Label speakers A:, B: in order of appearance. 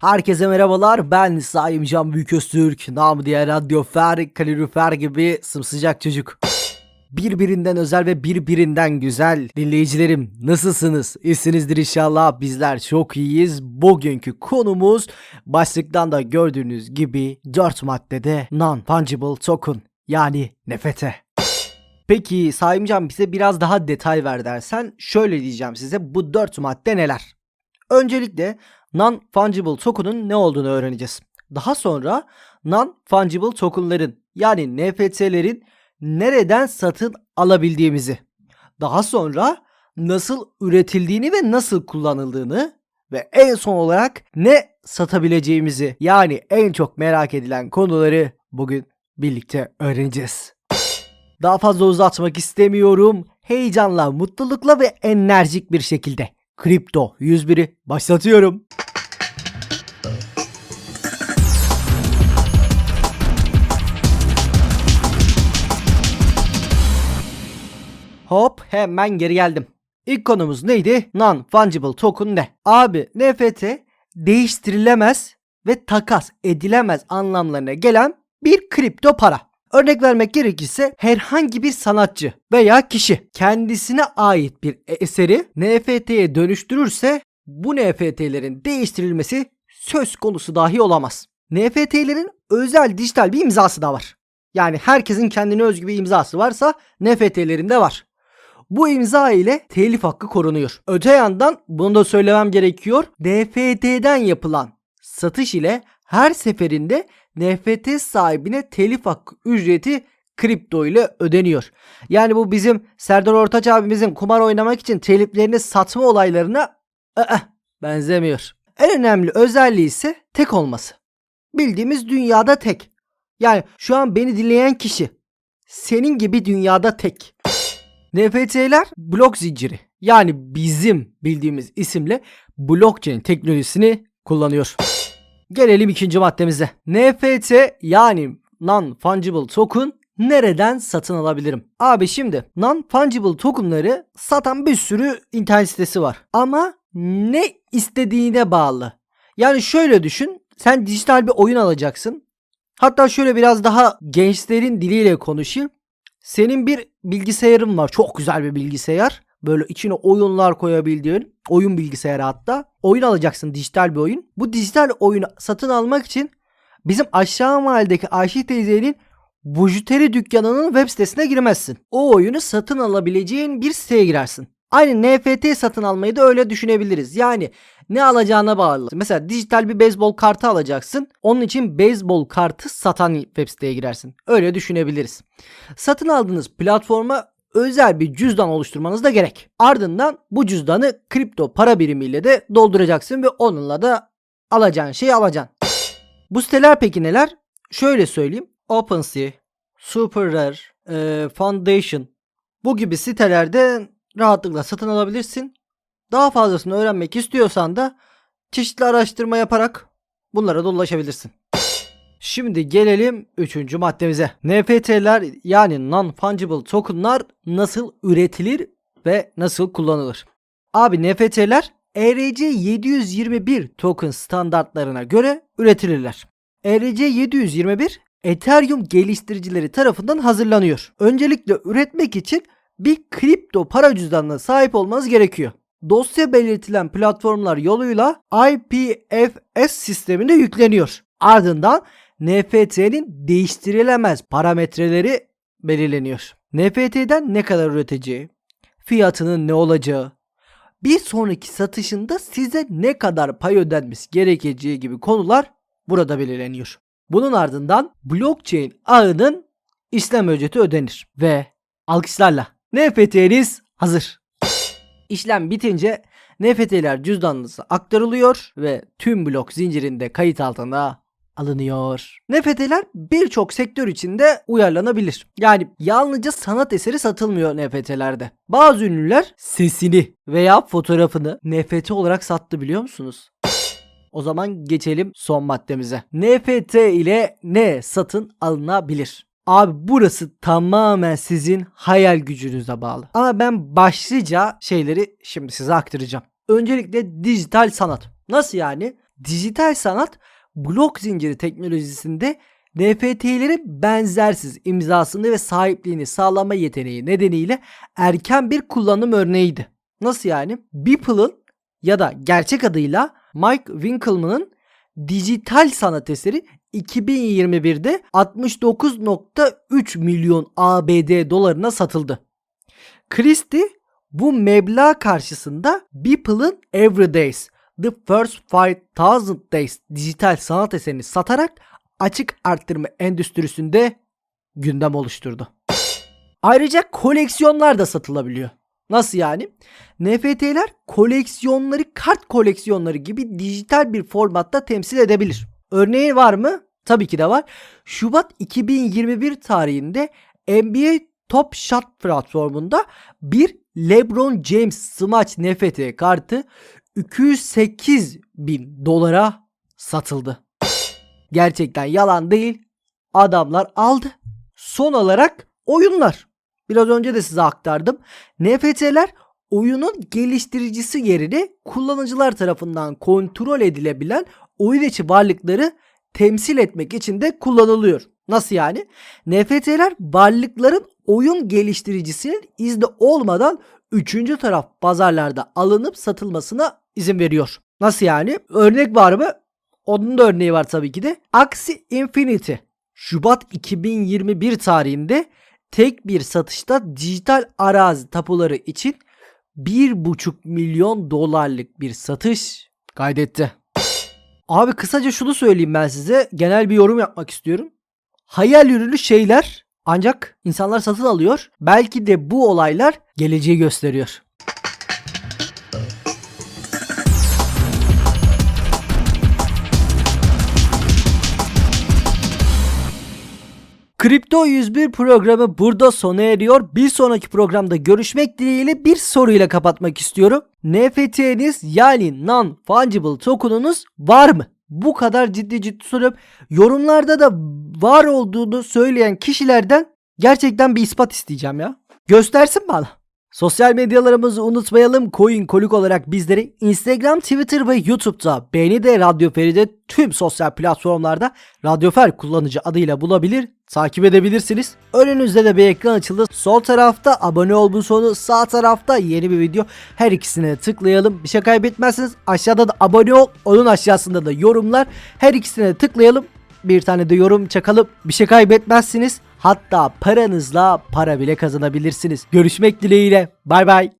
A: Herkese merhabalar ben Saim Can Büyüköztürk namı diğer radyofer, kalorifer gibi sımsıcak çocuk. Birbirinden özel ve birbirinden güzel dinleyicilerim nasılsınız? İyisinizdir inşallah bizler çok iyiyiz. Bugünkü konumuz başlıktan da gördüğünüz gibi 4 maddede non-fungible token yani NFT. Peki Saimcan bize biraz daha detay ver dersen şöyle diyeceğim size bu 4 madde neler? Öncelikle non-fungible token'ın ne olduğunu öğreneceğiz. Daha sonra non-fungible token'ların yani NFT'lerin nereden satın alabildiğimizi. Daha sonra nasıl üretildiğini ve nasıl kullanıldığını ve en son olarak ne satabileceğimizi yani en çok merak edilen konuları bugün birlikte öğreneceğiz. Daha fazla uzatmak istemiyorum. Heyecanla, mutlulukla ve enerjik bir şekilde Kripto 101'i başlatıyorum. Hop hemen geri geldim. İlk konumuz neydi? Non-fungible token ne? Abi NFT değiştirilemez ve takas edilemez anlamlarına gelen bir kripto para. Örnek vermek gerekirse herhangi bir sanatçı veya kişi kendisine ait bir eseri NFT'ye dönüştürürse bu NFT'lerin değiştirilmesi söz konusu dahi olamaz. NFT'lerin özel dijital bir imzası da var. Yani herkesin kendine özgü bir imzası varsa NFT'lerin de var. Bu imza ile telif hakkı korunuyor. Öte yandan bunu da söylemem gerekiyor. NFT'den yapılan satış ile her seferinde NFT sahibine telif hakkı ücreti kripto ile ödeniyor. Yani bu bizim Serdar Ortaç abimizin kumar oynamak için teliflerini satma olaylarına ı-ı, benzemiyor. En önemli özelliği ise tek olması. Bildiğimiz dünyada tek. Yani şu an beni dinleyen kişi senin gibi dünyada tek. NFT'ler blok zinciri yani bizim bildiğimiz isimle blockchain teknolojisini kullanıyor. Gelelim ikinci maddemize. NFT yani non-fungible token nereden satın alabilirim? Abi şimdi non-fungible tokenları satan bir sürü internet sitesi var. Ama ne istediğine bağlı. Yani şöyle düşün. Sen dijital bir oyun alacaksın. Hatta şöyle biraz daha gençlerin diliyle konuşayım. Senin bir bilgisayarın var. Çok güzel bir bilgisayar. Böyle içine oyunlar koyabildiğin oyun bilgisayarı hatta. Oyun alacaksın dijital bir oyun. Bu dijital oyunu satın almak için bizim aşağı mahalledeki Ayşe teyzenin bujuteri dükkanının web sitesine girmezsin. O oyunu satın alabileceğin bir siteye girersin. Aynı NFT satın almayı da öyle düşünebiliriz. Yani ne alacağına bağlı. Mesela dijital bir beyzbol kartı alacaksın. Onun için beyzbol kartı satan web siteye girersin. Öyle düşünebiliriz. Satın aldığınız platforma özel bir cüzdan oluşturmanız da gerek. Ardından bu cüzdanı kripto para birimiyle de dolduracaksın ve onunla da alacağın şeyi alacaksın. Bu siteler peki neler? Şöyle söyleyeyim. OpenSea, SuperRare, e, Foundation bu gibi sitelerde rahatlıkla satın alabilirsin. Daha fazlasını öğrenmek istiyorsan da çeşitli araştırma yaparak bunlara da. Şimdi gelelim 3. maddemize. NFT'ler yani non-fungible tokenlar nasıl üretilir ve nasıl kullanılır? Abi NFT'ler ERC 721 token standartlarına göre üretilirler. ERC 721 Ethereum geliştiricileri tarafından hazırlanıyor. Öncelikle üretmek için bir kripto para cüzdanına sahip olmanız gerekiyor. Dosya belirtilen platformlar yoluyla IPFS sistemine yükleniyor. Ardından NFT'nin değiştirilemez parametreleri belirleniyor. NFT'den ne kadar üreteceği, fiyatının ne olacağı, bir sonraki satışında size ne kadar pay ödenmesi gerekeceği gibi konular burada belirleniyor. Bunun ardından blockchain ağının işlem ücreti ödenir ve alkışlarla NFT'niz hazır. İşlem bitince NFT'ler cüzdanınıza aktarılıyor ve tüm blok zincirinde kayıt altına alınıyor. NFT'ler birçok sektör içinde uyarlanabilir. Yani yalnızca sanat eseri satılmıyor NFT'lerde. Bazı ünlüler sesini veya fotoğrafını NFT olarak sattı biliyor musunuz? O zaman geçelim son maddemize. NFT ile ne satın alınabilir? Abi burası tamamen sizin hayal gücünüze bağlı. Ama ben başlıca şeyleri şimdi size aktaracağım. Öncelikle dijital sanat. Nasıl yani? dijital sanat blok zinciri teknolojisinde NFT'lerin benzersiz imzasını ve sahipliğini sağlama yeteneği nedeniyle erken bir kullanım örneğiydi. Nasıl yani? Beeple'ın ya da gerçek adıyla Mike Winkelmann'ın dijital sanat eseri 2021'de 69.3 milyon ABD dolarına satıldı. Christie bu meblağ karşısında Beeple'ın Everydays The First 5000 Days dijital sanat eserini satarak açık arttırma endüstrisinde gündem oluşturdu. Ayrıca koleksiyonlar da satılabiliyor. Nasıl yani? NFT'ler koleksiyonları kart koleksiyonları gibi dijital bir formatta temsil edebilir. Örneği var mı? Tabii ki de var. Şubat 2021 tarihinde NBA Top Shot platformunda bir LeBron James Smash NFT kartı 208 bin dolara satıldı. Gerçekten yalan değil. Adamlar aldı. Son olarak oyunlar. Biraz önce de size aktardım. NFT'ler oyunun geliştiricisi yerine kullanıcılar tarafından kontrol edilebilen oyun içi varlıkları temsil etmek için de kullanılıyor. Nasıl yani? NFT'ler varlıkların oyun geliştiricisinin izni olmadan üçüncü taraf pazarlarda alınıp satılmasına izin veriyor. Nasıl yani? Örnek var mı? Onun da örneği var tabii ki de. Axie Infinity. Şubat 2021 tarihinde tek bir satışta dijital arazi tapuları için 1,5 milyon dolarlık bir satış kaydetti. Abi kısaca şunu söyleyeyim ben size. Genel bir yorum yapmak istiyorum. Hayal ürünü şeyler ancak insanlar satın alıyor. Belki de bu olaylar geleceği gösteriyor. Kripto 101 programı burada sona eriyor. Bir sonraki programda görüşmek dileğiyle bir soruyla kapatmak istiyorum. NFT'niz yani non-fungible token'unuz var mı? Bu kadar ciddi ciddi soruyorum. Yorumlarda da var olduğunu söyleyen kişilerden gerçekten bir ispat isteyeceğim ya. Göstersin bana. Sosyal medyalarımızı unutmayalım. Coin Kolik olarak bizleri Instagram, Twitter ve YouTube'da beni de Radyo Feri'de tüm sosyal platformlarda Radyo Fer kullanıcı adıyla bulabilir, takip edebilirsiniz. Önünüzde de bir ekran açıldı. Sol tarafta abone ol butonu, sağ tarafta yeni bir video. Her ikisine de tıklayalım. Bir şey kaybetmezsiniz. Aşağıda da abone ol, onun aşağısında da yorumlar. Her ikisine de tıklayalım. Bir tane de yorum çakalım. Bir şey kaybetmezsiniz. Hatta paranızla para bile kazanabilirsiniz. Görüşmek dileğiyle. Bay bay.